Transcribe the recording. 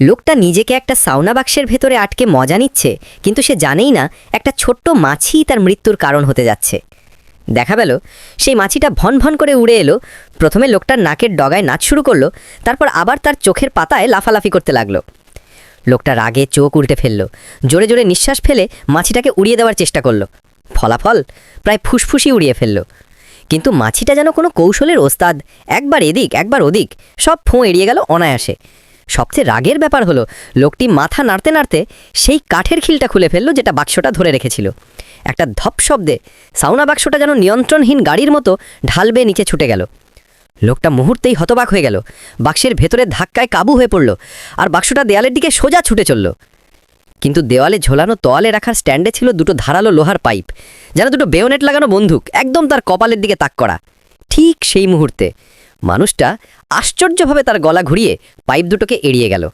লোকটা নিজেকে একটা সাউনা বাক্সের ভেতরে আটকে মজা নিচ্ছে, কিন্তু সে জানেই না একটা ছোট্ট মাছি তার মৃত্যুর কারণ হতে যাচ্ছে। দেখা গেল সেই মাছিটা ভন ভন করে উড়ে এলো, প্রথমে লোকটার নাকের ডগায় নাচ শুরু করল, তারপর আবার তার চোখের পাতায় লাফালাফি করতে লাগল। লোকটা রাগে চোখ উল্টে ফেলল, জোরে জোরে নিঃশ্বাস ফেলে মাছিটাকে উড়িয়ে দেওয়ার চেষ্টা করল। ফলাফল প্রায় ফুসফুসি উড়িয়ে ফেলল। কিন্তু মাছিটা যেন কোনো কৌশলের ওস্তাদ, একবার এদিক, একবার ওদিক, সব ফোঁ এড়িয়ে গেল অনায়াসে। সবচেয়ে রাগের ব্যাপার হলো, লোকটি মাথা নাড়তে নাড়তে সেই কাঠের খিলটা খুলে ফেলল যেটা বাক্সটা ধরে রেখেছিল। একটা ধপ শব্দে সাউনা বাক্সটা যেন নিয়ন্ত্রণহীন গাড়ির মতো ঢাল বেয়ে নিচে ছুটে গেল। লোকটা মুহূর্তেই হতবাক হয়ে গেল, বাক্সের ভেতরে ধাক্কায় কাবু হয়ে পড়ল আর বাক্সটা দেয়ালের দিকে সোজা ছুটে চলল। কিন্তু দেওয়ালে ঝোলানো তোয়ালে রাখার স্ট্যান্ডে ছিল দুটো ধারালো লোহার পাইপ, যেন দুটো বেয়োনেট লাগানো বন্দুক, একদম তার কপালের দিকে তাক করা। ঠিক সেই মুহূর্তে মানুষটা আশ্চর্যভাবে তার গলা ঘুরিয়ে পাইপ দুটোকে এড়িয়ে গেল।